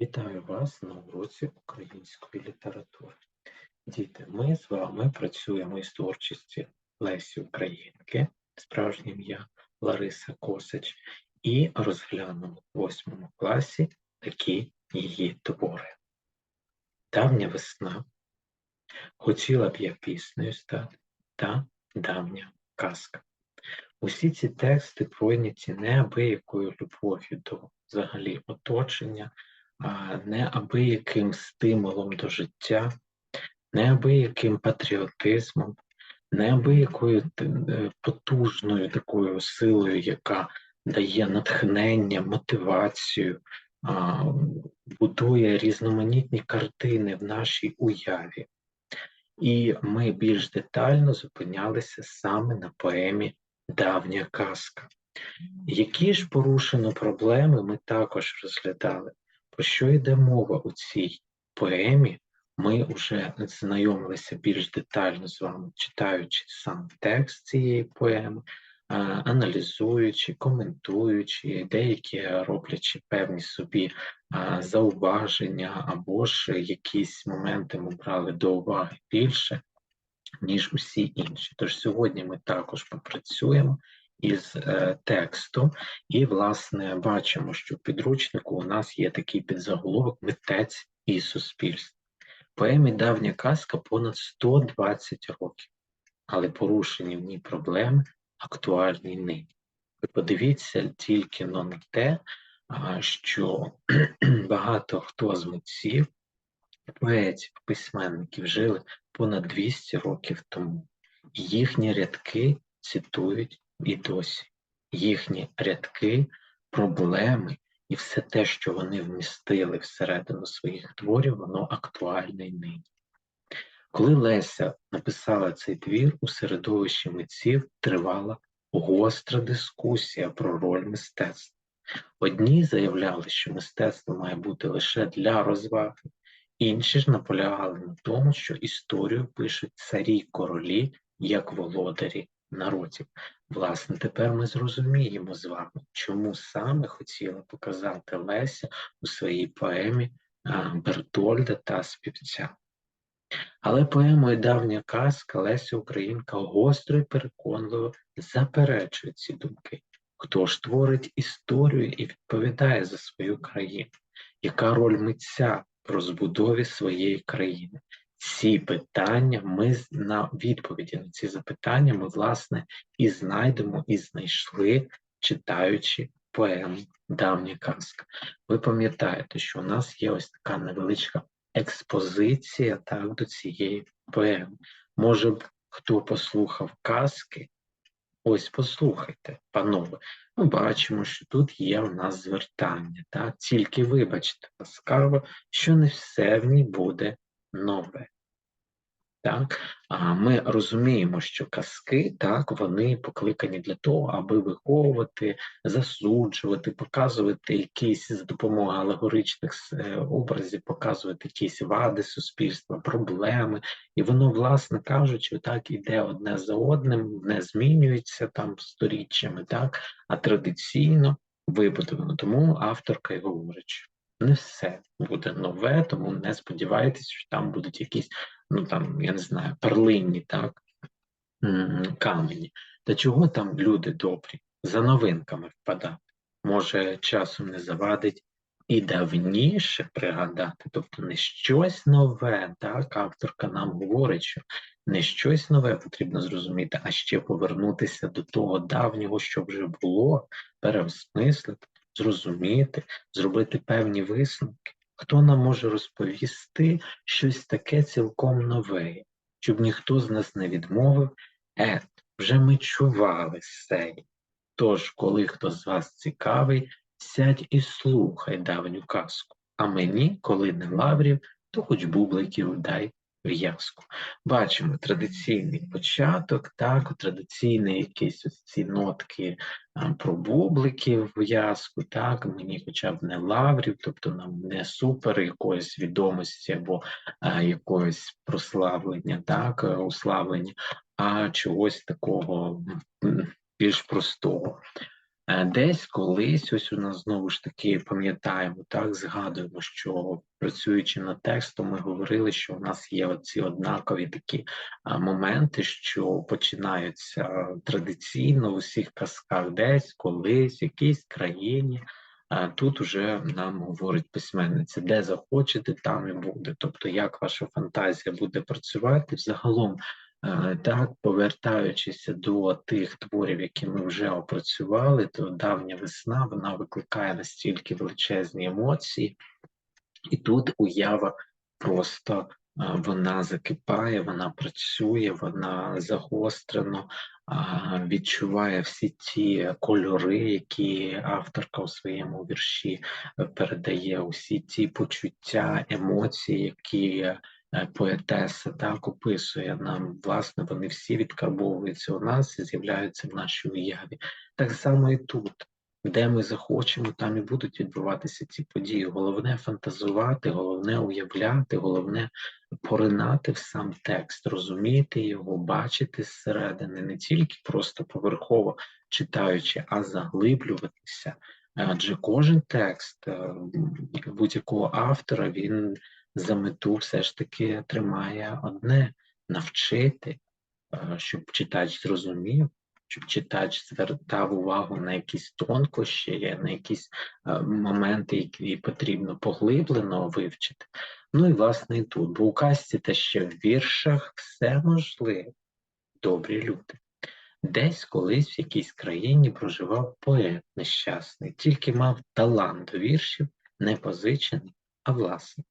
Вітаю вас на уроці української літератури. Діти, ми з вами працюємо із творчості Лесі Українки, справжнє ім'я Лариса Косач, і розглянемо в восьмому класі такі її твори. Давня весна, хотіла б я піснею стати та давня казка. Усі ці тексти пройняті неабиякою любов'ю до взагалі оточення, неабияким стимулом до життя, неабияким патріотизмом, неабиякою е, потужною такою силою, яка дає натхнення, мотивацію, будує різноманітні картини в нашій уяві. І ми більш детально зупинялися саме на поемі Давня казка. Які ж порушено проблеми ми також розглядали. Про що йде мова у цій поемі? Ми вже знайомилися більш детально з вами, читаючи сам текст цієї поеми, аналізуючи, коментуючи, деякі роблячи певні собі зауваження, або ж якісь моменти ми брали до уваги більше, ніж усі інші. Тож сьогодні ми також попрацюємо із е, текстом, і, власне, бачимо, що в підручнику у нас є такий підзаголовок Митець і суспільство. Поемі давня казка понад 120 років, але порушені в ній проблеми актуальні нині. Ви подивіться тільки на те, що багато хто з митців, поетів, письменників жили понад 200 років тому. І їхні рядки цитують і досі. Їхні рядки, проблеми і все те, що вони вмістили всередину своїх творів, воно актуальне й нині. Коли Леся написала цей твір, у середовищі митців тривала гостра дискусія про роль мистецтва. Одні заявляли, що мистецтво має бути лише для розваги, інші ж наполягали на тому, що історію пишуть царі королі як володарі народів. Власне, тепер ми зрозуміємо з вами, чому саме хотіла показати Леся у своїй поемі Бертольда та співця. Але поемою давня казка Леся Українка гостро і переконливо заперечує ці думки. Хто ж творить історію і відповідає за свою країну? Яка роль митця в розбудові своєї країни? Ці питання, ми на відповіді на ці запитання ми, власне, і знайдемо, і знайшли, читаючи поему Давня казка. Ви пам'ятаєте, що у нас є ось така невеличка експозиція так, до цієї поеми. Може хто послухав казки, ось послухайте, панове. Ми бачимо, що тут є у нас звертання. Так? Тільки вибачте, ласкаво, що не все в ній буде нове. Так? А ми розуміємо, що казки так, вони покликані для того, аби виховувати, засуджувати, показувати якісь за допомогою алегоричних е, образів, показувати якісь вади суспільства, проблеми. І воно, власне кажучи, так іде одне за одним, не змінюється там сторіччями, так, а традиційно вибудовано. Тому авторка й говорить, не все буде нове, тому не сподівайтеся, що там будуть якісь, ну там, я не знаю, перлинні, так, камені. Та чого там люди добрі, за новинками впадати? Може, часом не завадить і давніше пригадати, тобто не щось нове, так, авторка нам говорить, що не щось нове потрібно зрозуміти, а ще повернутися до того давнього, що вже було, переосмислити зрозуміти, зробити певні висновки. Хто нам може розповісти щось таке цілком нове, щоб ніхто з нас не відмовив, ет, вже ми чували сей. Тож, коли хто з вас цікавий, сядь і слухай давню казку, а мені, коли не лаврів, то хоч бубликів дай в'язку. Бачимо традиційний початок, так, традиційні якісь ось ці нотки а, про бублики в в'язку, так, мені хоча б не лаврів, тобто нам не супер якоїсь відомості або а, якогось прославлення, так, уславлення, а чогось такого більш простого. Десь колись, ось у нас знову ж таки пам'ятаємо, так згадуємо, що працюючи над текстом, ми говорили, що у нас є оці однакові такі моменти, що починаються традиційно в усіх казках, десь колись, в якійсь країні. Тут уже нам говорить письменниця, де захочете, там і буде. Тобто, як ваша фантазія буде працювати, взагалом Так, повертаючись до тих творів, які ми вже опрацювали, то давня весна вона викликає настільки величезні емоції, і тут уява просто е, вона закипає, вона працює, вона загострено відчуває всі ті кольори, які авторка у своєму вірші е, передає, усі ті почуття, емоції, які Е, поетеса так описує нам, власне, вони всі відкарбовуються у нас і з'являються в нашій уяві. Так само і тут, де ми захочемо, там і будуть відбуватися ці події. Головне фантазувати, головне уявляти, головне поринати в сам текст, розуміти його, бачити зсередини, не тільки просто поверхово читаючи, а заглиблюватися. Адже кожен текст е, будь-якого автора він за мету все ж таки тримає одне навчити, е, щоб читач зрозумів, щоб читач звертав увагу на якісь тонкощі, на якісь е, моменти, які потрібно поглиблено вивчити. Ну і власне і тут, бо у казці та ще в віршах все можливо, добрі люди. Десь колись в якійсь країні проживав поет нещасний, тільки мав талант до віршів, не позичений, а власний.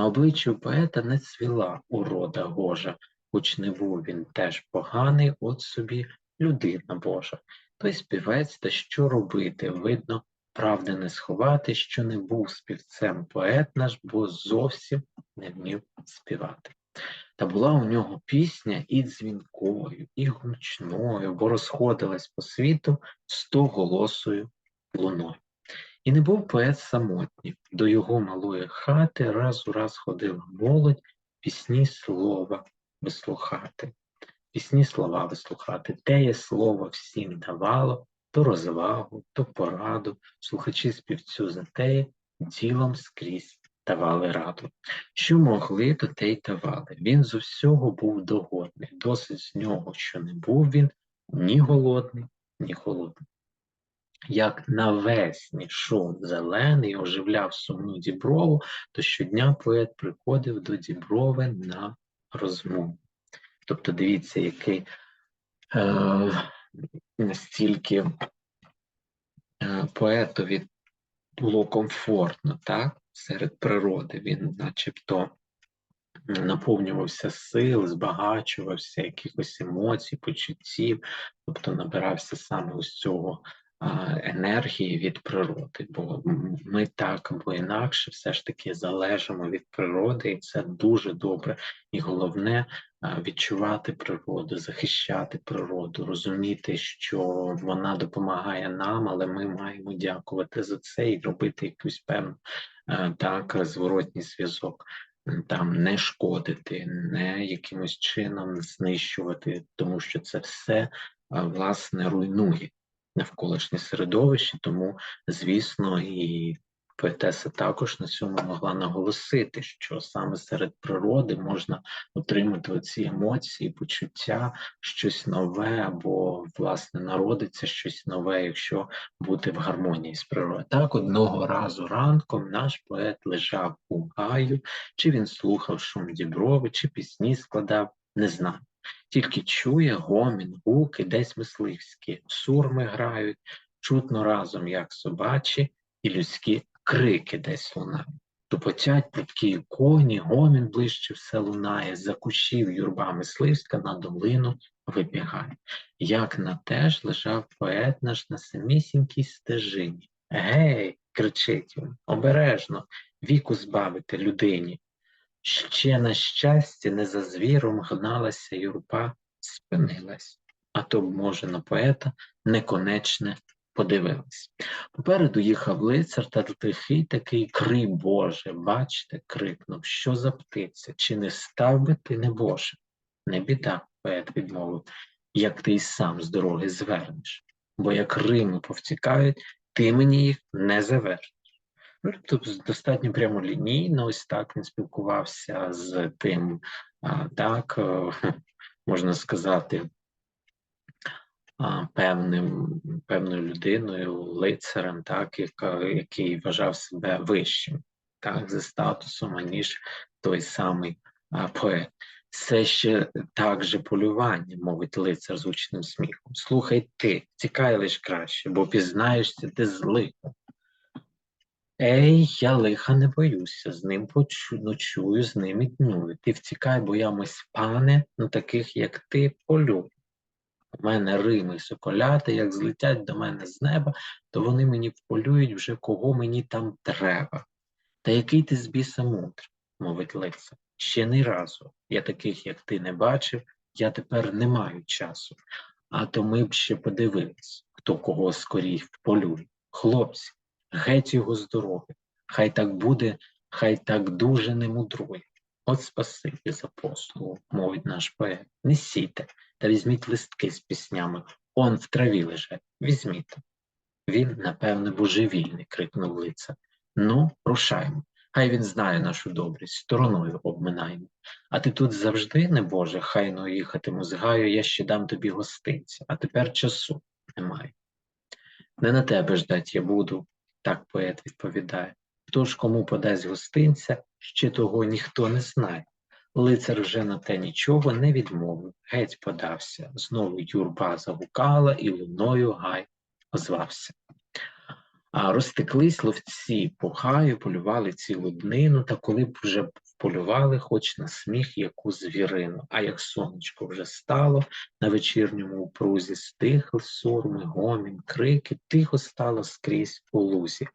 На обличчі поета не цвіла урода гожа, хоч не був він теж поганий, от собі людина Божа. Той співець, та що робити? Видно, правди не сховати, що не був співцем поет наш, бо зовсім не вмів співати. Та була у нього пісня і дзвінкою, і гучною, бо розходилась по світу стоголосою луною. І не був поет самотній. До його малої хати раз у раз ходила молодь пісні слова вислухати. Пісні слова вислухати. Теє слово всім давало то розвагу, то пораду. Слухачі співцю за теє ділом скрізь давали раду. Що могли, то те й давали. Він з усього був догодний. Досить з нього, що не був він ні голодний, ні холодний як навесні шум зелений оживляв сумну діброву, то щодня поет приходив до діброви на розмову. Тобто, дивіться, який е, настільки е, поетові було комфортно так, серед природи. Він начебто наповнювався сил, збагачувався якихось емоцій, почуттів, тобто набирався саме ось цього енергії від природи, бо ми так або інакше все ж таки залежимо від природи, і це дуже добре. І головне відчувати природу, захищати природу, розуміти, що вона допомагає нам, але ми маємо дякувати за це і робити якусь певну так зворотній зв'язок. Там не шкодити, не якимось чином знищувати, тому що це все власне руйнує навколишнє середовище, тому, звісно, і поетеса також на цьому могла наголосити, що саме серед природи можна отримати оці емоції, почуття, щось нове, або, власне, народиться щось нове, якщо бути в гармонії з природою. Так, одного разу ранком наш поет лежав у гаю, чи він слухав шум діброви, чи пісні складав, не знаю. Тільки чує гомін, гуки десь мисливські, сурми грають, чутно разом, як собачі, і людські крики десь лунають. Тупотять прудкі коні, гомін ближче все лунає, за кущів юрба мисливська на долину вибігає. Як на теж лежав поет наш на самісінькій стежині. Гей, кричить він, обережно, віку збавити людині. Ще, на щастя, не за звіром гналася юрба, спинилась, а то б, може, на поета неконечне подивилась. Попереду їхав лицар та тихий такий крий Боже, бачте, крикнув, що за птиця, чи не став би ти, не Боже? Не біда, поет відмовив, як ти й сам з дороги звернеш. бо як Рими повтікають, ти мені їх не завершиш. Ну, тобто достатньо прямолінійно, ось так він спілкувався з тим, так, е, можна сказати, певним, певною людиною, лицарем, так, яка, який вважав себе вищим так, за статусом, аніж той самий поет. Це ще так же полювання, мовить лицар з учним сміхом. Слухай ти, тікай лиш краще, бо пізнаєшся ти з лихом. Ей, я лиха не боюся, з ним почу, ночую, з ним і дную. Ти втікай, бо я мось пане, на таких, як ти, полюб. У мене рими соколяти, як злетять до мене з неба, то вони мені вполюють вже кого мені там треба. Та який ти з біса мудрий, мовить лицар. Ще не разу. Я таких, як ти, не бачив, я тепер не маю часу. А то ми б ще подивились, хто кого скорій вполює. Хлопці, геть його з дороги. Хай так буде, хай так дуже не мудрує. От спасибі за послугу, мовить наш поет. Не та візьміть листки з піснями. Он в траві лежать. Візьміть. Він, напевне, божевільний, крикнув лицар. Ну, рушаймо. Хай він знає нашу добрість, стороною обминаємо. А ти тут завжди, не Боже, хайно їхатиму з гаю, я ще дам тобі гостинця, а тепер часу немає. Не на тебе ждать я буду, так поет відповідає. Хто ж кому подасть гостинця, ще того ніхто не знає. Лицар вже на те нічого не відмовив, геть подався. Знову юрба загукала, і луною гай озвався. А розтеклись ловці по гаю, полювали цілу днину, та коли б вже полювали, хоч на сміх яку звірину. А як сонечко вже стало, на вечірньому упрузі стихли сурми, гомін, крики, тихо стало скрізь у лузі.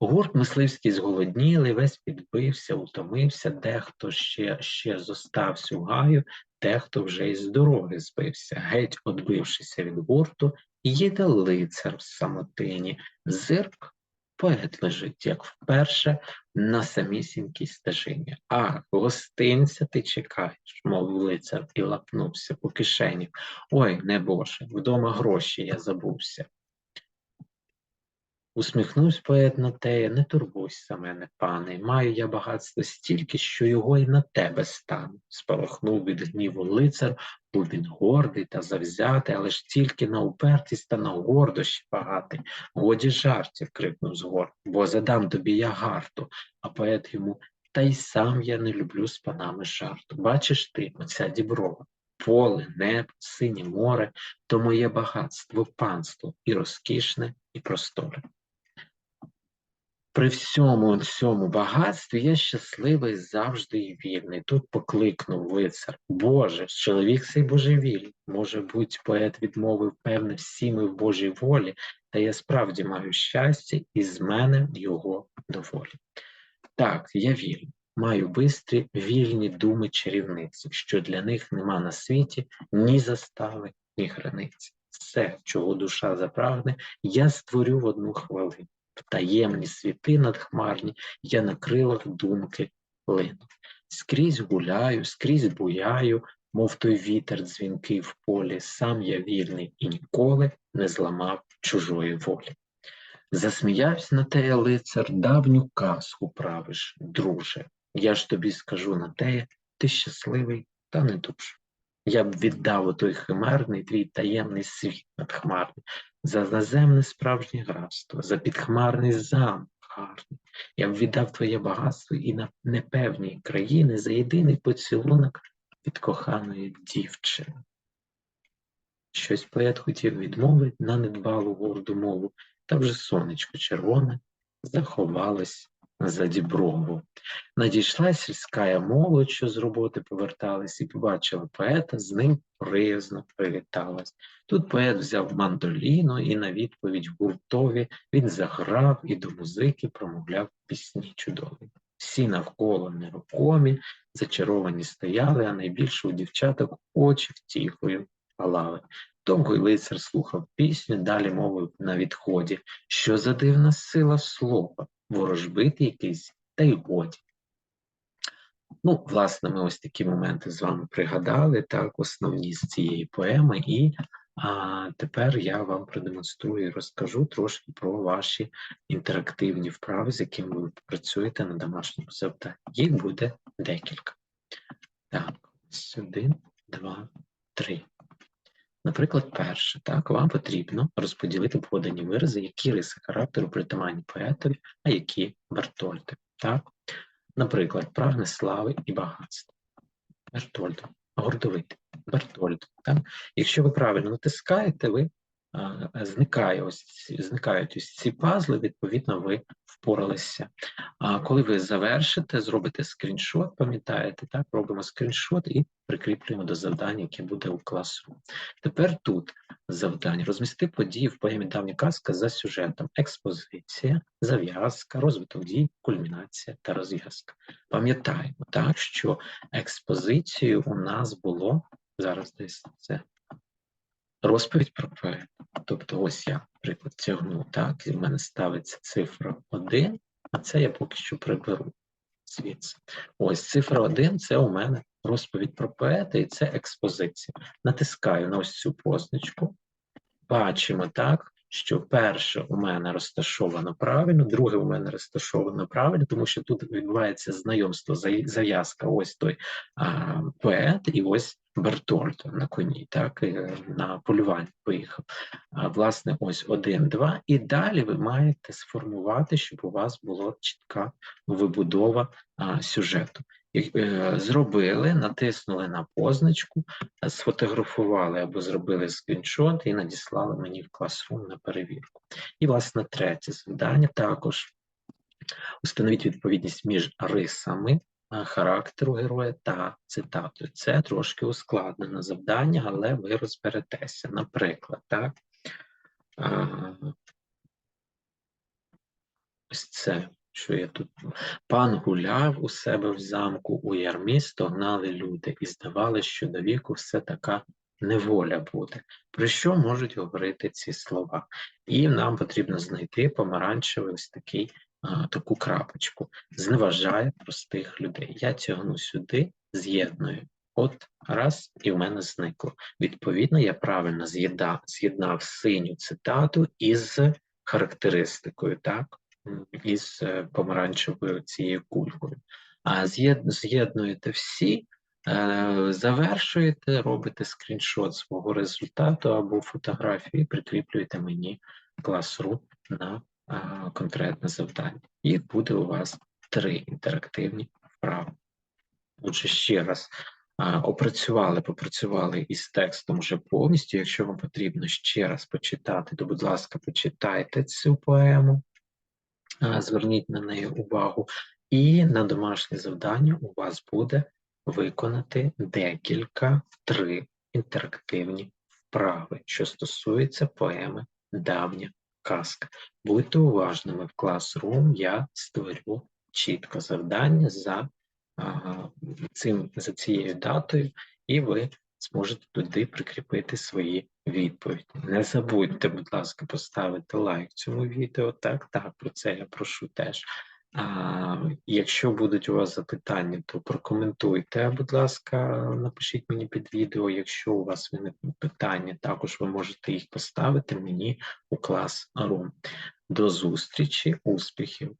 Гурт мисливський зголодніли, весь підбився, утомився, дехто ще, ще зостався у гаю, дехто вже із дороги збився, геть одбившися від гурту, їде лицар в самотині, зирк поет лежить, як вперше на самісінькій стежині. А гостинця ти чекаєш, мов лицар і лапнувся по кишені. Ой, не Боже, вдома гроші я забувся. Усміхнувся поет на теє, не турбуйся мене, пане, маю я багатство стільки, що його й на тебе стану. Спалахнув від гніву лицар, був він гордий та завзятий, але ж тільки на упертість та на гордощі багатий. Годі жартів, крикнув згор, бо задам тобі я гарту, а поет йому та й сам я не люблю з панами жарту. Бачиш ти, оця діброва, поле, небо, синє море, то моє багатство, панство і розкішне, і просторе. При всьому всьому багатстві я щасливий завжди і вільний. Тут покликнув лицар. Боже, чоловік цей божевіль. Може бути, поет відмовив, певне, всі ми в Божій волі, та я справді маю щастя, і з мене його доволі. Так, я вільний, маю бистрі вільні думи чарівниці, що для них нема на світі ні застави, ні границі. Все, чого душа запрагне, я створю в одну хвилину таємні світи надхмарні, я на крилах думки лину. Скрізь гуляю, скрізь буяю, мов той вітер дзвінкий в полі, сам я вільний і ніколи не зламав чужої волі. Засміявся на теє лицар, давню казку правиш, друже. Я ж тобі скажу на теє, ти щасливий та не дуже. Я б віддав отой химерний твій таємний світ надхмарний, за наземне справжнє графство, за підхмарний замок гарний. Я б віддав твоє багатство і на непевні країни за єдиний поцілунок від коханої дівчини. Щось поет хотів відмовити на недбалу горду мову, та вже сонечко червоне заховалось за діброву. Надійшла сільська молодь, що з роботи поверталась, і побачила поета, з ним приязно привіталась. Тут поет взяв мандоліно і на відповідь гуртові він заграв і до музики промовляв пісні чудові. Всі навколо нерухомі, зачаровані стояли, а найбільше у дівчаток очі втіхою палали. Довгий лицар слухав пісню, далі мовив на відході, що за дивна сила слова, ворожбити якийсь, та й годі. Ну, власне, ми ось такі моменти з вами пригадали, так, основні з цієї поеми, і А тепер я вам продемонструю і розкажу трошки про ваші інтерактивні вправи, з якими ви працюєте на домашньому завданні. Їх буде декілька. Так, ось один, два, три. Наприклад, перше, так, вам потрібно розподілити подані вирази, які риси характеру притаманні поетові, а які Бертольду. Так? Наприклад, прагне слави і багатства. Бертольдо, гордовитий, Бертольдо. Так? Якщо ви правильно натискаєте, ви а, зникає ось зникають ось ці пазли, відповідно, ви впоралися. А коли ви завершите, зробите скріншот, пам'ятаєте, так, робимо скріншот і прикріплюємо до завдання, яке буде у класу. Тепер тут завдання розмісти події в поемі давня казка за сюжетом, експозиція, зав'язка, розвиток дій, кульмінація та розв'язка. Пам'ятаємо, так, що експозицією у нас було зараз десь це розповідь про поет. Тобто, ось я, наприклад, тягну, так, і в мене ставиться цифра 1, а це я поки що приберу звідси. Ось цифра 1 це у мене розповідь про поета, і це експозиція. Натискаю на ось цю позначку. Бачимо так, що перше у мене розташовано правильно, друге у мене розташовано правильно, тому що тут відбувається знайомство, зав'язка, ось той а, поет, і ось Бертольд на коні, так, на полювання поїхав. А, Власне, ось один, два. І далі ви маєте сформувати, щоб у вас була чітка вибудова а, сюжету. Е, зробили, натиснули на позначку, сфотографували або зробили скріншот і надіслали мені в класрум на перевірку. І, власне, третє завдання також установіть відповідність між рисами характеру героя та цитатою. Це трошки ускладнене завдання, але ви розберетеся. Наприклад, так. Ось це що я тут пан гуляв у себе в замку, у ярмі стогнали люди, і здавалося, що до віку все така неволя буде. Про що можуть говорити ці слова? І нам потрібно знайти помаранчевий ось такий а, таку крапочку. Зневажає простих людей. Я тягну сюди, з'єдную. От раз, і в мене зникло. Відповідно, я правильно з'єднав синю цитату із характеристикою, так? Із е, помаранчевою цією кулькою. А з'єднуєте всі, е, завершуєте, робите скріншот свого результату або фотографії, прикріплюєте мені класру на конкретне завдання. І буде у вас три інтерактивні вправи. Отже, ще раз. Опрацювали, попрацювали із текстом вже повністю. Якщо вам потрібно ще раз почитати, то, будь ласка, почитайте цю поему, зверніть на неї увагу, і на домашнє завдання у вас буде виконати декілька три інтерактивні вправи, що стосуються поеми Давня казка. Будьте уважними в Classroom, я створю чітко завдання за цим, за цією датою, і ви зможете туди прикріпити свої відповіді. Не забудьте, будь ласка, поставити лайк цьому відео. Так, так, про це я прошу теж. А, Якщо будуть у вас запитання, то прокоментуйте, будь ласка, напишіть мені під відео. Якщо у вас виникнуть питання, також ви можете їх поставити мені у клас Рум. До зустрічі, успіхів!